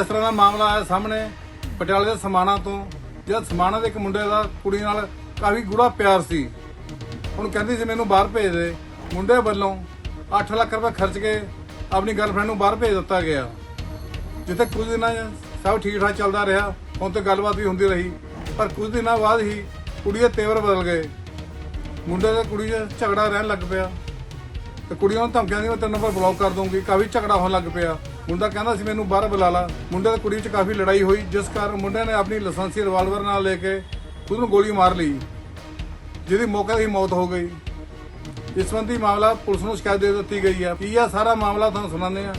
ਇਸ ਤਰ੍ਹਾਂ ਦਾ ਮਾਮਲਾ ਆਇਆ ਸਾਹਮਣੇ ਪਟਿਆਲੇ ਦੇ ਸਮਾਣਾ ਤੋਂ, ਜਦ ਸਮਾਣਾ ਦੇ ਇੱਕ ਮੁੰਡੇ ਦਾ ਕੁੜੀ ਨਾਲ ਕਾਫੀ ਗੂੜਾ ਪਿਆਰ ਸੀ। ਹੁਣ ਕਹਿੰਦੀ ਸੀ ਮੈਨੂੰ ਬਾਹਰ ਭੇਜ ਦੇ। ਮੁੰਡੇ ਵੱਲੋਂ 8 ਲੱਖ ਰੁਪਏ ਖਰਚ ਕੇ ਆਪਣੀ ਗਰਲਫ੍ਰੈਂਡ ਨੂੰ ਬਾਹਰ ਭੇਜ ਦਿੱਤਾ ਗਿਆ। ਜਿੱਥੇ ਕੁਝ ਦਿਨਾਂ 'ਚ ਸਭ ਠੀਕ ਠਾਕ ਚੱਲਦਾ ਰਿਹਾ, ਹੁਣ ਤੇ ਗੱਲਬਾਤ ਵੀ ਹੁੰਦੀ ਰਹੀ। ਪਰ ਕੁਝ ਦਿਨਾਂ ਬਾਅਦ ਹੀ ਕੁੜੀ ਦੇ ਤੇਵਰ ਬਦਲ ਗਏ। ਮੁੰਡੇ ਤੇ ਕੁੜੀ 'ਚ ਝਗੜਾ ਰਹਿਣ ਲੱਗ ਪਿਆ। ਤੇ ਕੁੜੀਆਂ ਨੂੰ ਧਮਕੀਆਂ ਦੀ ਮੈਂ ਤੇਰਾ ਨੰਬਰ ਬਲੌਕ ਕਰ ਦੂੰਗੀ ਕਾਫੀ ਝਗੜਾ ਹੋਣ ਲੱਗ ਪਿਆ। ਮੁੰਡਾ ਕਹਿੰਦਾ ਸੀ ਮੈਨੂੰ ਬਾਹਰ ਬੁਲਾ ਲਾ। ਮੁੰਡੇ ਤੇ ਕੁੜੀ ਵਿੱਚ ਕਾਫੀ ਲੜਾਈ ਹੋਈ, ਜਿਸ ਕਾਰਨ ਮੁੰਡੇ ਨੇ ਆਪਣੀ ਲਾਇਸੈਂਸੀ ਰਿਵਾਲਵਰ ਨਾਲ ਲੈ ਕੇ ਖੁਦ ਨੂੰ ਗੋਲੀ ਮਾਰ ਲਈ, ਜਿਹਦੀ ਮੌਕੇ ਤੇ ਹੀ ਮੌਤ ਹੋ ਗਈ। ਇਸ ਸੰਬੰਧੀ ਮਾਮਲਾ ਪੁਲਿਸ ਨੂੰ ਸ਼ਿਕਾਇਤ ਦੇ ਦਿੱਤੀ ਗਈ ਹੈ। ਕੀ ਆ ਸਾਰਾ ਮਾਮਲਾ ਤੁਹਾਨੂੰ ਸੁਣਾਉਂਦੇ ਆ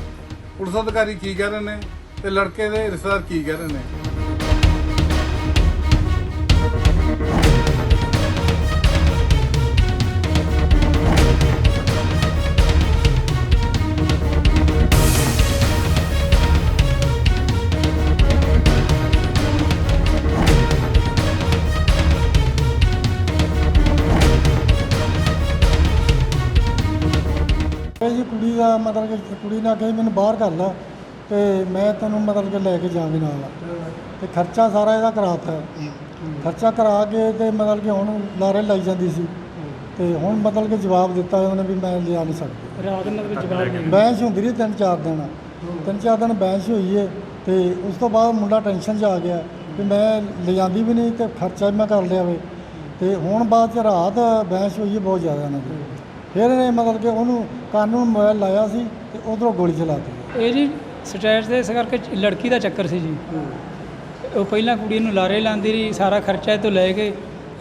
ਪੁਲਿਸ ਅਧਿਕਾਰੀ ਕੀ ਕਹਿ ਰਹੇ ਨੇ ਤੇ ਲੜਕੇ ਦੇ ਰਿਸ਼ਤੇਦਾਰ ਕੀ ਕਹਿ ਰਹੇ ਨੇ? ਜੀ ਕੁੜੀ ਦਾ ਮਤਲਬ ਕਿ ਕੁੜੀ ਨੇ ਕਹੀ ਮੈਨੂੰ ਬਾਹਰ ਕਰ ਲਾ ਤੇ ਮੈਂ ਤੈਨੂੰ ਮਤਲਬ ਕਿ ਲੈ ਕੇ ਜਾਵਾਂਗੀ ਨਾਲ। ਤੇ ਖਰਚਾ ਸਾਰਾ ਇਹਦਾ ਕਰਾਤਾ। ਖਰਚਾ ਕਰਾ ਕੇ ਤੇ ਮਤਲਬ ਕਿ ਹੁਣ ਲਾਰੇ ਲਾਈ ਜਾਂਦੀ ਸੀ। ਤੇ ਹੁਣ ਮਤਲਬ ਕਿ ਜਵਾਬ ਦਿੱਤਾ ਉਹਨੇ ਵੀ ਮੈਂ ਲਿਆ ਨਹੀਂ ਸਕਦੀ। ਰਾਤ ਨੂੰ ਮਤਲਬ ਜਵਾਬ ਨਹੀਂ ਬੈਂਚ ਹੁੰਦੀ ਰਹੀ ਤਿੰਨ ਚਾਰ ਦਿਨ। ਤਿੰਨ ਚਾਰ ਦਿਨ ਬੈਂਚ ਹੋਈ ਏ ਤੇ ਉਸ ਤੋਂ ਬਾਅਦ ਮੁੰਡਾ ਟੈਨਸ਼ਨ 'ਚ ਆ ਗਿਆ ਕਿ ਮੈਂ ਲਿਜਾਂਦੀ ਵੀ ਨਹੀਂ ਤੇ ਖਰਚਾ ਵੀ ਮੈਂ ਕਰ ਲਿਆ ਵੇ। ਤੇ ਹੁਣ ਬਾਅਦ ਚ ਰਾਤ ਬੈਂਚ ਹੋਈ ਏ ਬਹੁਤ ਜ਼ਿਆਦਾ ਇਹਨਾਂ ਦੀ। ਫਿਰ ਇਹਨੇ ਮਤਲਬ ਕਿ ਉਹਨੂੰ ਕਾਨੂੰਨ ਮੋਬਾਈਲ ਲਾਇਆ ਸੀ ਤੇ ਉਧਰੋਂ ਗੋਲੀ ਚਲਾਤੀ। ਇਹ ਜੀ ਸਟੇਜ ਦੇ ਇਸ ਕਰਕੇ ਲੜਕੀ ਦਾ ਚੱਕਰ ਸੀ ਜੀ। ਉਹ ਪਹਿਲਾਂ ਕੁੜੀ ਨੂੰ ਲਾਰੇ ਲਾਉਂਦੀ ਰਹੀ ਸਾਰਾ ਖਰਚਾ ਇਹ ਤੋਂ ਲੈ ਕੇ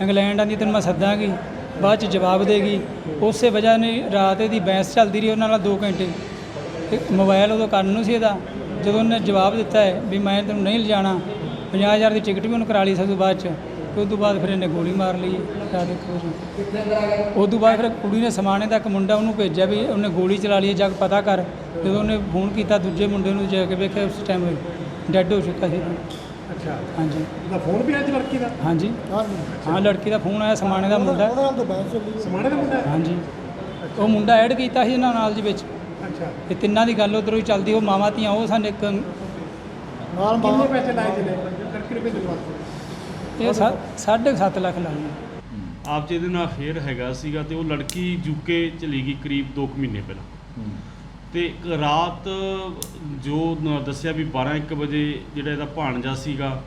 ਇੰਗਲੈਂਡ ਆਂਦੀ ਤੈਨੂੰ ਮੈਂ ਸੱਦਾਂਗੀ ਬਾਅਦ ਚ ਜਵਾਬ ਦੇਗੀ ਉਸੇ ਵਜ੍ਹਾ ਨੇ ਰਾਤ ਇਹਦੀ ਬਹਿਸ ਚੱਲਦੀ ਰਹੀ ਉਹਨਾਂ ਨਾਲ 2 ਘੰਟੇ। ਮੋਬਾਈਲ ਉਦੋਂ ਕੰਨ ਨੂੰ ਸੀ ਇਹਦਾ। ਜਦੋਂ ਉਹਨੇ ਜਵਾਬ ਦਿੱਤਾ ਹੈ ਵੀ ਮੈਂ ਤੈਨੂੰ ਨਹੀਂ ਲਿਜਾਣਾ 50000 ਦੀ ਟਿਕਟ ਵੀ ਉਹਨੂੰ ਕਰਾ ਲਈ ਸੀ ਉਦੋਂ ਬਾਅਦ ਚ। ਤੇ ਉਦੋਂ ਬਾਅਦ ਫਿਰ ਇਹਨੇ ਗੋਲੀ ਮਾਰ ਲਈ। ਰਾਤ ਦੇਖੋ ਜੀ। ਉਦੋਂ ਬਾਅਦ ਫਿਰ ਕੁੜੀ ਨੇ ਸਮਾਣੇ ਦਾ ਇੱਕ ਮੁੰਡਾ ਉਹਨੂੰ ਭੇਜਿਆ ਵੀ ਉਹਨੇ ਗੋਲੀ ਚਲਾ ਲਈ ਜਾ ਕੇ ਪਤਾ ਕਰ ਜਦੋਂ ਉਹਨੇ ਫੋਨ ਕੀਤਾ ਦੂਜੇ ਮੁੰਡੇ ਨੂੰ ਜਾ ਕੇ ਵੇਖਿਆ ਉਸ ਟਾਈਮ ਡੈੱਡ ਹੋ ਚੁੱਕਾ ਸੀ। ਅੱਛਾ। ਹਾਂਜੀ। ਦਾ ਫੋਨ ਵੀ ਅੱਜ ਲੜਕੀ ਦਾ? ਹਾਂਜੀ। ਹਾਂ ਲੜਕੀ ਦਾ ਫੋਨ ਆਇਆ ਸਮਾਣੇ ਦਾ ਮੁੰਡਾ। ਉਹਦੇ ਨਾਲ ਤਾਂ ਬੈਂਚ ਚੱਲੀ ਸਮਾਣੇ ਦਾ ਮੁੰਡਾ? ਹੈ? ਹਾਂਜੀ ਉਹ ਮੁੰਡਾ ਐਡ ਕੀਤਾ ਸੀ ਇਹਨਾਂ ਨਾਲ ਦੇ ਵਿੱਚ। ਅੱਛਾ। ਤੇ ਤਿੰਨਾਂ ਦੀ ਗੱਲ ਉਧਰੋਂ ਹੀ ਚੱਲਦੀ ਉਹ ਮਾਵਾਂ ਧੀਆਂ ਉਹ ਸਾਨੂੰ ਇੱਕ ਨਾਲ ਕਿੰਨੇ ਪੈਸੇ ਲਾਏ ਜਿਹਨੇ ਨੂੰ ਭੇਜਣ ਵਾਸਤੇ। ਇਹ ਸਾ- ਸਾਢੇ ਕੁ ਸੱਤ ਲੱਖ ਲਾਏ ਆਪ ਜੀ ਦੇ ਨਾਲ ਫੇਰ ਹੈਗਾ ਸੀਗਾ ਤੇ ਉਹ ਲੜਕੀ ਯੂਕੇ ਚਲੀ ਗਈ ਕਰੀਬ 2 ਮਹੀਨੇ ਪਹਿਲਾਂ। ਤੇ ਇੱਕ ਰਾਤ ਜੋ ਨ- ਦੱਸਿਆ ਵੀ 12 1 ਵਜੇ ਜਿਹੜਾ ਇਹਦਾ ਭਾਣਜਾ ਸੀਗਾ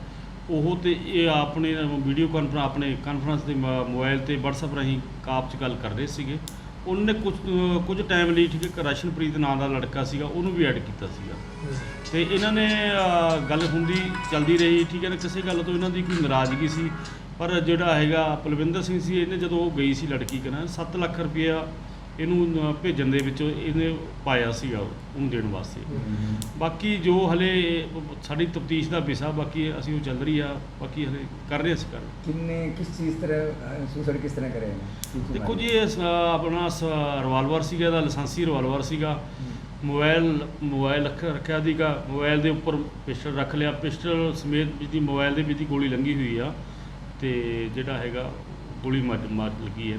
ਉਹ ਤੇ ਇਹ ਆਪਣੇ ਵੀਡੀਓ ਕਾਨਫਰੰਸ ਆਪਣੇ ਕਾਨਫਰੰਸ ਦੇ ਮ- ਮੋਬਾਈਲ ਤੇ WhatsApp ਰਾਹੀਂ ਕਾਪ 'ਚ ਗੱਲ ਕਰ ਰਹੇ ਸੀਗੇ। ਉਹਨੇ ਕੁਝ ਕੁਝ ਟਾਈਮ ਲਈ ਠੀਕ ਹੈ ਰਸ਼ਨਪ੍ਰੀਤ ਨਾਂ ਦਾ ਲੜਕਾ ਸੀਗਾ ਉਹਨੂੰ ਵੀ ਐਡ ਕੀਤਾ ਸੀਗਾ। ਤੇ ਇਹਨਾਂ ਨੇ ਅ, ਗੱਲ ਹੁੰਦੀ ਚੱਲਦੀ ਰਹੀ ਠੀਕ ਹੈ ਨਾ ਕਿਸੇ ਗੱਲ ਤੋਂ ਇਹਨਾਂ ਦੀ ਕੋਈ ਨਾਰਾਜ਼ਗੀ ਸੀ। ਪਰ ਜਿਹੜਾ ਹੈਗਾ ਪਲਵਿੰਦਰ ਸਿੰਘ ਸੀ ਇਹਨੇ ਜਦੋਂ ਉਹ ਗਈ ਸੀ ਲੜਕੀ ਕਨਾਂ 7 ਲੱਖ ਰੁਪਇਆ ਇਹਨੂੰ ਭੇਜਣ ਦੇ ਵਿੱਚ ਇਹਨੇ ਪਾਇਆ ਸੀਗਾ ਉਹਨੂੰ ਦੇਣ ਵਾਸਤੇ। ਬਾਕੀ ਜੋ ਹਲੇ ਸਾਡੀ ਤਫਤੀਸ਼ ਦਾ ਵਿਸ਼ਾ ਬਾਕੀ ਅਸੀਂ ਉਹ ਚੱਲ ਰਹੀ ਆ ਬਾਕੀ ਹਲੇ ਕਰ ਰਹੇ ਅਸੀਂ ਕਰ ਕਿੰਨੇ ਕਿਸ ਚੀਜ਼ ਤਰ੍ਹਾਂ ਸੁਸਾਇਡ ਕਿਸ ਤਰ੍ਹਾਂ ਕਰਿਆ ਦੇਖੋ ਜੀ ਆਪਣਾ ਰਿਵਾਲਵਰ ਸੀਗਾ ਦਾ ਲਾਇਸੈਂਸੀ ਰਿਵਾਲਵਰ ਸੀਗਾ। ਮੋਬਾਈਲ ਮੋਬਾਈਲ ਰੱਖਿਆ ਸੀਗਾ। ਮੋਬਾਈਲ ਦੇ ਉੱਪਰ ਪਿਸਟਲ ਰੱਖ ਲਿਆ। ਪਿਸਟਲ ਸਮੇਤ ਜਿਹਦੀ ਮੋਬਾਈਲ ਦੇ ਵਿੱਚ ਦੀ ਗੋਲੀ ਲੰਗੀ ਹੋਈ ਆ। ਤੇ ਜਿਹੜਾ ਹੈਗਾ ਗੋਲੀ ਮਾਰ ਲੱਗੀ ਹੈ।